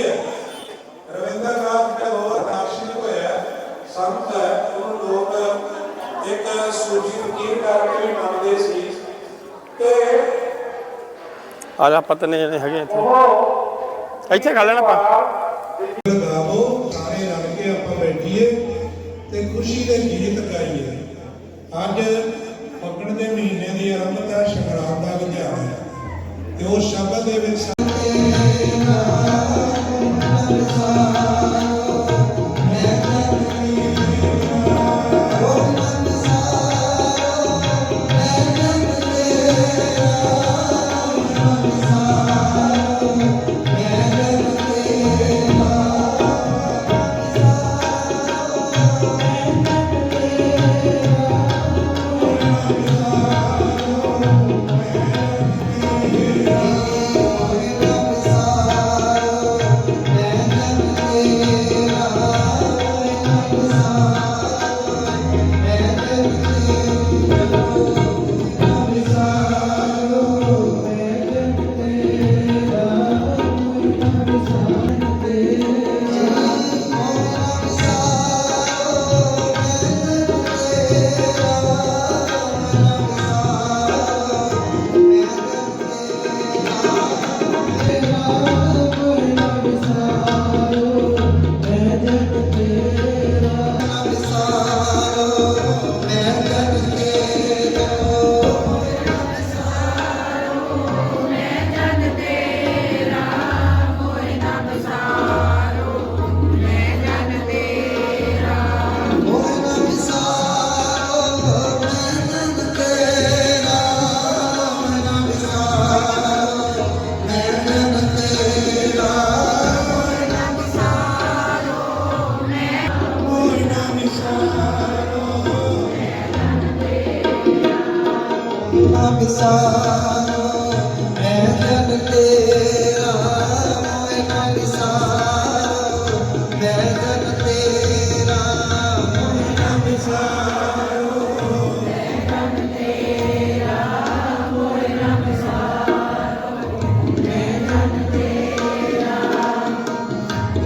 ਕੀ ਹੈ ਰਵਿੰਦਰਨਾਥ ਟੈਗੋਰ ਦਾਰਸ਼ਨਿਕ ਹੋਇਆ। ਸੰਤ ਹੈ ਉਹਨੂੰ ਲੋਕ ਇੱਕ ਸੂਫੀ ਫਕੀਰ ਕਰਕੇ ਵੀ ਮੰਨਦੇ ਸੀ। ਤੇ ਆ ਜਾ ਆਪਾਂ ਤਿੰਨੇ ਜਣੇ ਹੈਗੇ ਇੱਥੇ। ਇੱਥੇ ਖਾ ਲੈਣਾ ਆਪਾਂ। ਗਾਵੋ ਸਾਰੇ ਰਲ ਕੇ ਆਪਾਂ ਬੈਠੀਏ ਤੇ ਖੁਸ਼ੀ ਦੇ ਗੀਤ ਗਾਈਏ। ਅੱਜ ਫੱਗਣ ਦੇ ਮਹੀਨੇ ਦੀ ਆਰੰਭਤਾ ਸ਼ੰਗਰਾਮ ਦਾ ਵਿਧਿਆਨ ਹੈ। ਤੇ ਉਹ ਸ਼ਬਦ ਦੇ ਵਿੱਚ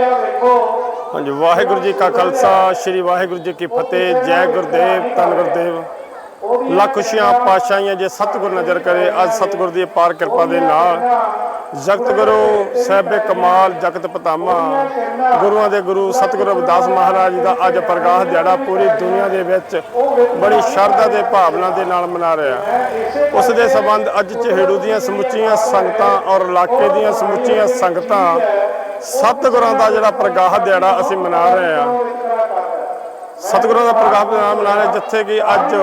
ਹਾਂਜੀ, ਵਾਹਿਗੁਰੂ ਜੀ ਕਾ ਖਾਲਸਾ, ਸ੍ਰੀ ਵਾਹਿਗੁਰੂ ਜੀ ਕੀ ਫਤਿਹ, ਜੈ ਗੁਰਦੇਵ, ਧੰਨ ਗੁਰਦੇਵ। ਲੱਖ ਖੁਸ਼ੀਆਂ ਪਾਸ਼ਾਈਆਂ ਜੇ ਸਤਿਗੁਰ ਨਜ਼ਰ ਕਰੇ, ਅੱਜ ਸਤਿਗੁਰ ਦੀ ਪਾਰ ਕਿਰਪਾ ਦੇ ਨਾਲ ਜਗਤ ਗੁਰੂ ਸਾਹਿਬੇ ਕਮਾਲ, ਜਗਤ ਪਤਾਮਾ, ਗੁਰੂਆਂ ਦੇ ਗੁਰੂ ਸਤਿਗੁਰੂ ਰਵਿਦਾਸ ਮਹਾਰਾਜ ਜੀ ਦਾ ਅੱਜ ਪ੍ਰਕਾਸ਼ ਦਿਹਾੜਾ ਪੂਰੀ ਦੁਨੀਆ ਦੇ ਵਿੱਚ ਬੜੀ ਸ਼ਰਧਾ ਦੇ ਭਾਵਨਾ ਦੇ ਨਾਲ ਮਨਾ ਰਿਹਾ। ਉਸ ਦੇ ਸਬੰਧ ਅੱਜ ਚਿਹੜੂ ਦੀਆਂ ਸਮੁੱਚੀਆਂ ਸੰਗਤਾਂ ਔਰ ਇਲਾਕੇ ਦੀਆਂ ਸਮੁੱਚੀਆਂ ਸੰਗਤਾਂ ਸਤਿਗੁਰਾਂ ਦਾ ਜਿਹੜਾ ਪ੍ਰਗਾਹ ਦਿਹਾੜਾ ਅਸੀਂ ਮਨਾ ਰਹੇ ਹਾਂ। ਸਤਿਗੁਰਾਂ ਦਾ ਪ੍ਰਗਾਹ ਦਿਹਾੜਾ ਮਨਾ ਰਹੇ ਜਿੱਥੇ ਕਿ ਅੱਜ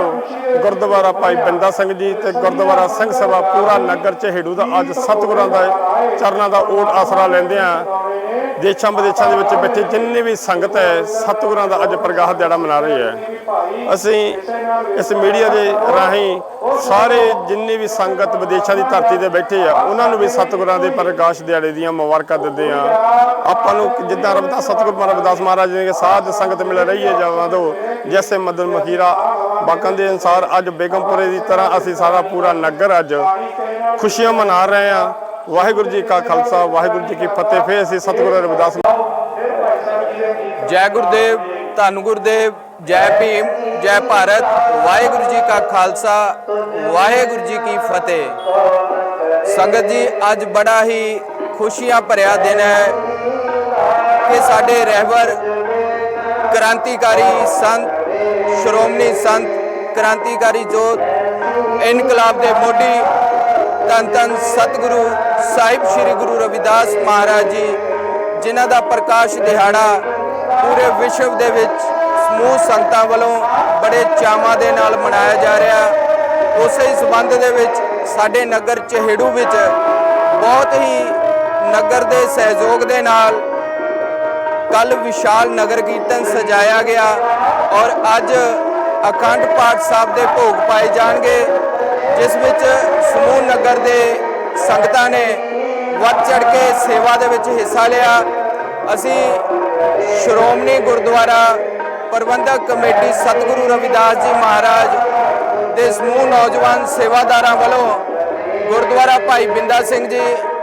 ਗੁਰਦੁਆਰਾ ਭਾਈ ਬੰਦਾ ਸਿੰਘ ਜੀ ਤੇ ਗੁਰਦੁਆਰਾ ਸਿੰਘ ਸਭਾ ਪੂਰਾ ਨਗਰ 'ਚ ਚਹੇੜੂ ਦਾ ਅੱਜ ਸਤਿਗੁਰਾਂ ਦਾ ਚਰਨਾਂ ਦਾ ਓਟ ਆਸਰਾ ਲੈਂਦੇ ਆ ਦੇਸ਼ਾਂ ਵਿਦੇਸ਼ਾਂ ਦੇ ਵਿੱਚ ਬੈਠੇ ਜਿੰਨੇ ਵੀ ਸੰਗਤ ਹੈ, ਸਤਿਗੁਰਾਂ ਦਾ ਅੱਜ ਪ੍ਰਗਾਹ ਦਿਹਾੜਾ ਮਨਾ ਰਹੀ ਹੈ। ਅਸੀਂ ਇਸ ਮੀਡੀਆ ਦੇ ਰਾਹੀਂ ਸਾਰੇ ਜਿੰਨੇ ਵੀ ਸੰਗਤ ਵਿਦੇਸ਼ਾਂ ਦੀ ਧਰਤੀ ਤੇ ਬੈਠੇ ਆ, ਉਹਨਾਂ ਨੂੰ ਵੀ ਸਤਿਗੁਰਾਂ ਦੇ ਪ੍ਰਕਾਸ਼ ਦਿਹਾੜੇ ਦੀਆਂ ਮੁਬਾਰਕਾਂ ਦਿੰਦੇ ਆ ਆਪਾਂ ਨੂੰ ਜਿੱਦਾਂ ਰਬਦਾਸ ਸਤਿਗੁਰ ਮਹਾਰਾਜ ਰਵਿਦਾਸ ਮਹਾਰਾਜ ਜੀ ਦੇ ਸਾਧ ਸੰਗਤ ਮਿਲ ਰਹੀ ਹੈ ਜਾਵਾਂ ਦੋ। ਜੈਸੇ ਮਦਨ ਮਖੀਰਾ ਬਾਕਾਂ ਦੇ ਅਨਸਾਰ ਅੱਜ ਬੇਗਮਪੁਰੇ ਦੀ ਤਰ੍ਹਾਂ ਅਸੀਂ ਸਾਰਾ ਪੂਰਾ ਨਗਰ ਅੱਜ ਖੁਸ਼ੀਆਂ ਮਨਾ ਰਹੇ ਆ ਵਾਹਿਗੁਰੂ ਜੀ ਕਾ ਖਾਲਸਾ, ਵਾਹਿਗੁਰੂ ਜੀ ਕੀ ਫਤਿਹ। ਫੇਰ ਅਸੀਂ ਸਤਿਗੁਰੂ ਰਵਿਦਾਸ ਜੈ ਗੁਰਦੇਵ, ਧੰਨ ਗੁਰਦੇਵ, ਜੈ ਭੀਮ, ਜੈ ਭਾਰਤ, ਵਾਹਿਗੁਰੂ ਜੀ ਕਾ ਖਾਲਸਾ, ਵਾਹਿਗੁਰੂ ਜੀ ਕੀ ਫਤਿਹ। ਸੰਗਤ ਜੀ, ਅੱਜ ਬੜਾ ਹੀ ਖੁਸ਼ੀਆਂ ਭਰਿਆ ਦਿਨ ਹੈ ਕਿ ਸਾਡੇ ਰਹਿਬਰ ਕ੍ਰਾਂਤੀਕਾਰੀ ਸੰਤ, ਸ਼੍ਰੋਮਣੀ ਸੰਤ ਕ੍ਰਾਂਤੀਕਾਰੀ ਜੋਤ, ਇਨਕਲਾਬ ਦੇ ਮੋਢੀ ਧੰਨ ਧੰਨ ਸਤਿਗੁਰੂ ਸਾਹਿਬ ਸ੍ਰੀ ਗੁਰੂ ਰਵਿਦਾਸ ਮਹਾਰਾਜ ਜੀ, ਜਿਨ੍ਹਾਂ ਦਾ ਪ੍ਰਕਾਸ਼ ਦਿਹਾੜਾ ਪੂਰੇ ਵਿਸ਼ਵ ਦੇ ਵਿੱਚ ਸਮੂਹ ਸੰਤਾਂ ਵੱਲੋਂ ਬੜੇ ਚਾਵਾਂ ਦੇ ਨਾਲ ਮਨਾਇਆ ਜਾ ਰਿਹਾ। ਉਸੇ ਹੀ ਸਬੰਧ ਦੇ ਵਿੱਚ ਸਾਡੇ ਨਗਰ ਚਹੇੜੂ ਵਿੱਚ ਬਹੁਤ ਹੀ ਨਗਰ ਦੇ ਸਹਿਯੋਗ ਦੇ ਨਾਲ ਕੱਲ ਵਿਸ਼ਾਲ ਨਗਰ ਕੀਰਤਨ ਸਜਾਇਆ ਗਿਆ ਔਰ ਅੱਜ ਅਖੰਡ ਪਾਠ ਸਾਹਿਬ ਦੇ ਭੋਗ ਪਾਏ ਜਾਣਗੇ। ਜਿਸ ਵਿੱਚ ਸਮੂਹ ਨਗਰ ਦੇ ਸੰਗਤਾਂ ਨੇ ਵੱਧ ਚੜ ਕੇ ਸੇਵਾ ਦੇ ਵਿੱਚ ਹਿੱਸਾ ਲਿਆ। ਅਸੀਂ ਸ਼੍ਰੋਮਣੀ ਗੁਰਦੁਆਰਾ ਪ੍ਰਬੰਧਕ ਕਮੇਟੀ ਸਤਿਗੁਰੂ ਰਵਿਦਾਸ ਜੀ ਮਹਾਰਾਜ ਦੇ ਸਮੂਹ ਨੌਜਵਾਨ ਸੇਵਾਦਾਰਾਂ ਵੱਲੋਂ ਗੁਰਦੁਆਰਾ ਭਾਈ ਬਿੰਦਾ ਸਿੰਘ ਜੀ,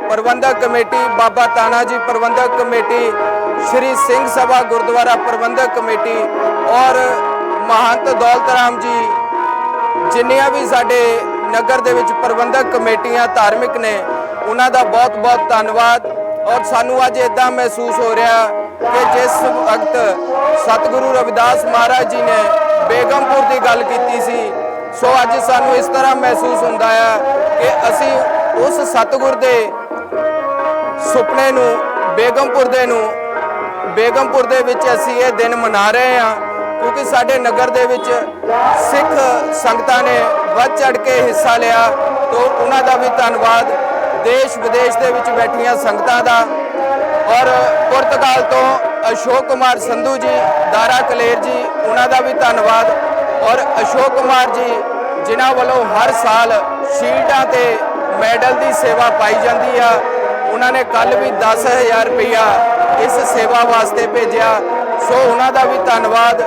ਪ੍ਰਬੰਧਕ ਕਮੇਟੀ ਬਾਬਾ ਤਾਨਾ ਜੀ, ਪ੍ਰਬੰਧਕ ਕਮੇਟੀ ਸ਼੍ਰੀ ਸਿੰਘ ਸਭਾ ਗੁਰਦੁਆਰਾ ਪ੍ਰਬੰਧਕ ਕਮੇਟੀ ਔਰ ਮਹੰਤ ਦੌਲਤ ਰਾਮ ਜੀ, ਜਿੰਨੀਆਂ ਵੀ ਸਾਡੇ ਨਗਰ ਦੇ ਵਿੱਚ ਪ੍ਰਬੰਧਕ ਕਮੇਟੀਆਂ ਧਾਰਮਿਕ ਨੇ, ਉਹਨਾਂ ਦਾ ਬਹੁਤ-ਬਹੁਤ ਧੰਨਵਾਦ। ਔਰ ਸਾਨੂੰ ਅੱਜ ਇਦਾਂ ਮਹਿਸੂਸ ਹੋ ਰਿਹਾ ਕਿ ਜਿਸ ਵਕਤ ਸਤਿਗੁਰੂ ਰਵਿਦਾਸ ਮਹਾਰਾਜ ਜੀ ਨੇ ਬੇਗਮਪੁਰ ਦੀ ਗੱਲ ਕੀਤੀ ਸੀ, ਸੋ ਅੱਜ ਸਾਨੂੰ ਇਸ ਤਰ੍ਹਾਂ ਮਹਿਸੂਸ ਹੁੰਦਾ ਹੈ ਕਿ ਅਸੀਂ ਉਸ ਸਤਿਗੁਰ ਦੇ ਸੁਪਨੇ ਨੂੰ, ਬੇਗਮਪੁਰ ਦੇ ਨੂੰ, ਬੇਗਮਪੁਰ ਦੇ ਵਿੱਚ ਅਸੀਂ ਇਹ ਦਿਨ ਮਨਾ ਰਹੇ ਹਾਂ, ਕਿਉਂਕਿ ਸਾਡੇ ਨਗਰ ਦੇ ਵਿੱਚ ਸਿੱਖ ਸੰਗਤਾਂ ਨੇ ਵੱਧ ਚੜ ਕੇ ਹਿੱਸਾ ਲਿਆ, ਤੋਂ ਉਹਨਾਂ ਦਾ ਵੀ ਧੰਨਵਾਦ। ਦੇਸ਼ ਵਿਦੇਸ਼ ਦੇ ਵਿੱਚ ਬੈਠੀਆਂ ਸੰਗਤਾਂ ਦਾ। ਔਰ ਪੁਰਤਗਾਲ ਤੋਂ ਅਸ਼ੋਕ ਕੁਮਾਰ ਸੰਧੂ ਜੀ, ਦਾਰਾ ਕਲੇਰ ਜੀ, ਉਹਨਾਂ ਦਾ ਵੀ ਧੰਨਵਾਦ। ਔਰ ਅਸ਼ੋਕ ਕੁਮਾਰ ਜੀ, ਜਿਨ੍ਹਾਂ ਵੱਲੋਂ ਹਰ ਸਾਲ ਸ਼ੀਲਡਾਂ ਤੇ ਮੈਡਲ ਦੀ ਸੇਵਾ ਪਾਈ ਜਾਂਦੀ ਆ, ਉਹਨਾਂ ਨੇ ਕੱਲ ਵੀ 10000 ਰੁਪਇਆ ਇਸ ਸੇਵਾ ਵਾਸਤੇ ਭੇਜਿਆ। ਸੋ ਉਹਨਾਂ ਦਾ ਵੀ ਧੰਨਵਾਦ।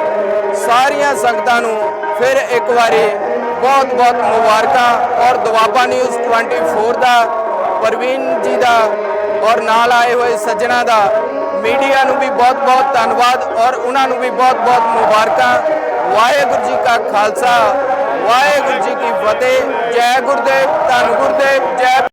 ਸਾਰੀਆਂ ਸੰਗਤਾਂ ਨੂੰ ਫਿਰ ਇੱਕ ਵਾਰੀ ਬਹੁਤ ਬਹੁਤ ਮੁਬਾਰਕਾਂ ਔਰ ਦੁਆਬਾ ਨਿਊਜ਼ 24 ਦਾ, ਪ੍ਰਵੀਨ ਜੀ ਦਾ ਔਰ ਨਾਲ ਆਏ ਹੋਏ ਸੱਜਣਾ ਦਾ। ਮੀਡੀਆ ਨੂੰ ਵੀ ਬਹੁਤ ਬਹੁਤ ਧੰਨਵਾਦ ਔਰ ਉਹਨਾਂ ਨੂੰ ਵੀ ਬਹੁਤ ਬਹੁਤ ਮੁਬਾਰਕਾਂ। ਵਾਹਿਗੁਰੂ ਜੀ ਕਾ ਖਾਲਸਾ, ਵਾਹਿਗੁਰੂ ਜੀ ਕੀ ਫਤਿਹ, ਜੈ ਗੁਰਦੇਵ, ਧੰਨ ਗੁਰਦੇਵ, ਜੈ